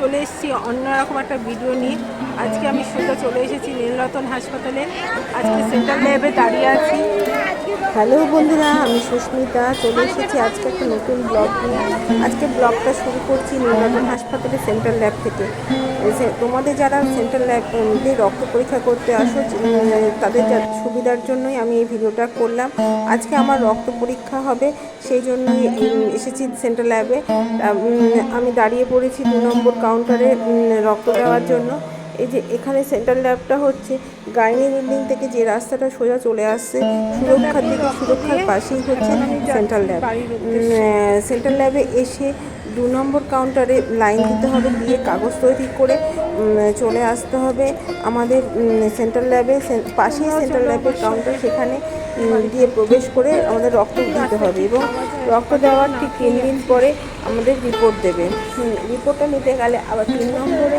চলে এসেছি অন্যরকম একটা ভিডিও নিয়ে। আজকে আমি সোজা চলে এসেছি নীলরতন হাসপাতালে। আজকে সেন্ট্রাল ল্যাবে দাঁড়িয়ে আছি। হ্যালো বন্ধুরা, আমি সুস্মিতা, চলে এসেছি আজকে একটা নতুন ব্লগ নিয়ে। আজকে ব্লগটা শুরু করছি নীলরতন হাসপাতালে সেন্ট্রাল ল্যাব থেকে। তোমাদের যারা সেন্ট্রাল ল্যাব ল্যাবে রক্ত পরীক্ষা করতে আসো তাদের সুবিধার জন্যই আমি এই ভিডিওটা করলাম। আজকে আমার রক্ত পরীক্ষা হবে, সেই জন্যই এসেছি সেন্ট্রাল ল্যাবে আমি দাঁড়িয়ে পড়েছি দু নম্বর কাউন্টারে রক্ত দেওয়ার জন্য। এই যে এখানে সেন্ট্রাল ল্যাবটা হচ্ছে গাইনি বিল্ডিং থেকে যে রাস্তাটা সোজা চলে আসছে, সুরক্ষার থেকে সুরক্ষার পাশেই হচ্ছে সেন্ট্রাল ল্যাব সেন্ট্রাল ল্যাবে এসে দু নম্বর কাউন্টারে লাইন দিতে হবে, দিয়ে কাগজ তৈরি করে চলে আসতে হবে আমাদের সেন্ট্রাল ল্যাবে পাশেই সেন্ট্রাল ল্যাবের কাউন্টার সেখানে দিয়ে প্রবেশ করে আমাদের রক্ত দিতে হবে এবং রক্ত দেওয়ার ঠিক তিন দিন পরে আমাদের রিপোর্ট দেবে। রিপোর্টটা নিতে গেলে আবার তিন নম্বরে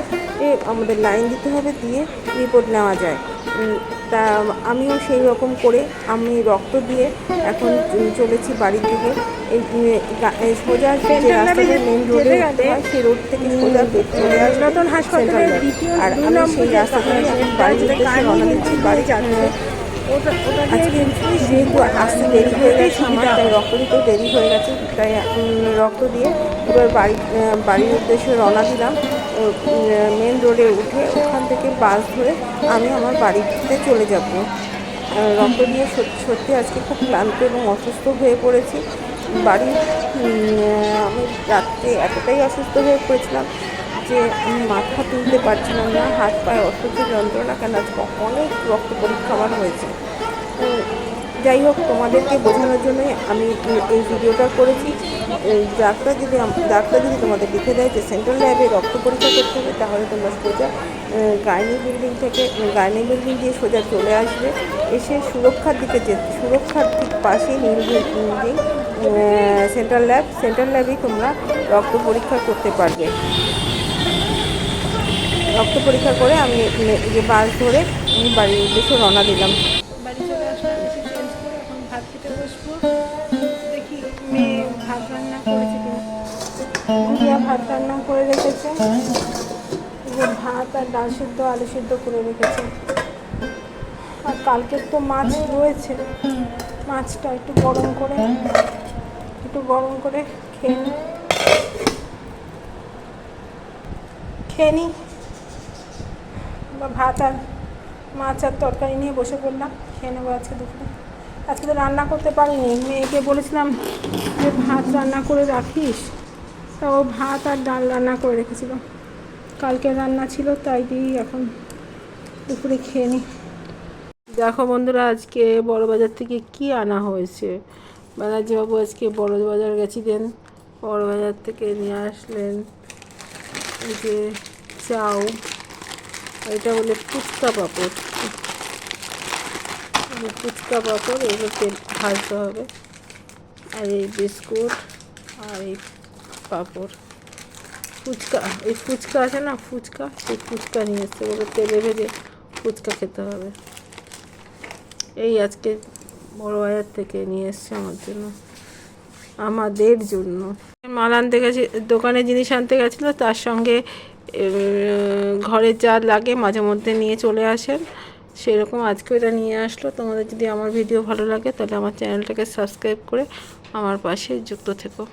আমাদের লাইন দিতে হবে, দিয়ে রিপোর্ট নেওয়া যায়। তা আমিও সেই রকম করে আমি রক্ত দিয়ে এখন চলেছি বাড়ির দিকে। এই সোজা যে রাস্তাটা মেন রোডে উঠতে হয় সেই রোড থেকে সোজা চলে নতুন হাসপাতালের আর আমি সেই রাস্তা উদ্দেশ্যে রওনা দিচ্ছি বাড়ি যাচ্ছে। আজকে যেহেতু আসতে দেরি হয়ে গেছে আমার তাই রক্ত দিতেও দেরি হয়ে গেছে তাই রক্ত দিয়ে এবার বাড়ি বাড়ির উদ্দেশ্যে রওনা দিলাম। মেন রোডে উঠে ওখান থেকে বাস ধরে আমি আমার বাড়িতে চলে যাব। রক্ত দিয়ে সত্যি আজকে খুব ক্লান্ত এবং অসুস্থ হয়ে পড়েছি। বাড়ি আমি রাত্রে এতটাই অসুস্থ হয়ে পড়েছিলাম যে আমি মাথা তুলতে পারছিলাম না, হাত পায়ে অসুস্থ যন্ত্রণা, কেন আজকে অনেক রক্ত পরীক্ষা আমার হয়েছে। যাই হোক, তোমাদেরকে বোঝানোর জন্যই আমি এই ভিডিওটা করেছি। ডাক্তার যদি ডাক্তার যদি তোমাদের লিখে দেয় যে সেন্ট্রাল ল্যাবে রক্ত পরীক্ষা করতে হবে, তাহলে তোমরা সোজা গাইনি বিল্ডিং থেকে গাইনি বিল্ডিং দিয়ে সোজা চলে আসবে। এসে সুরক্ষার দিকে যে, সুরক্ষার ঠিক পাশেই নীল বিল্ডিং সেন্ট্রাল ল্যাব সেন্ট্রাল ল্যাবেই তোমরা রক্ত পরীক্ষা করতে পারবে। রক্ত পরীক্ষা করে আমি যে বাস ধরে বাড়ির উদ্দেশ্যে রওনা দিলাম। খেতে বসবো। দেখি মেয়ে ভাত রান্না করেছে কিনা। ভাত রান্না করে রেখেছে। ভাত আর ডাল সিদ্ধ, আলু সিদ্ধ করে রেখেছে। আর কালকের তো মাছ রয়েছে। মাছটা একটু গরম করে, একটু গরম করে খেয়ে নিই খেয়ে নিই ভাত আর মাছ আর তরকারি নিয়ে বসে পড়লাম। খেয়ে নেব আজকে দুপুরে। আজকে তো রান্না করতে পারিনি। মেয়েকে বলেছিলাম যে, ভাত রান্না করে রাখিস? তা ও ভাত আর ডাল রান্না করে রেখেছিল। কালকে রান্না ছিল, তাই দিয়েই এখন দুপুরে খেয়ে নিই দেখো বন্ধুরা, আজকে বড় বাজার থেকে কি আনা হয়েছে? ব্যানার্জিবাবু আজকে বড় বাজার গেছিলেন। বড় বাজার থেকে নিয়ে আসলেন এই যে চাউ এটা বলে পুস্তা পাঁপড়। ফুচকা পাঁপড়, এগুলো তেল ভাজতে হবে। আর এই বিস্কুট আর এই পাঁপড়। ফুচকা, এই ফুচকা আছে না, ফুচকা, সেই ফুচকা নিয়ে এসছে। ওগুলো তেলে ভেজে ফুচকা খেতে হবে। এই আজকে বড় বাজার থেকে নিয়ে এসছে আমার জন্য। আমাদের জন্য। মাল আনতে গেছে, দোকানে জিনিস আনতে গেছিল, তার সঙ্গে ঘরে যা লাগে মাঝে মধ্যে নিয়ে চলে আসেন। সেরকম আজকে এটা নিয়ে আসলো। তোমাদের যদি আমার ভিডিও ভালো লাগে, তাহলে আমার চ্যানেলটাকে সাবস্ক্রাইব করে আমার পাশে যুক্ত থেকো।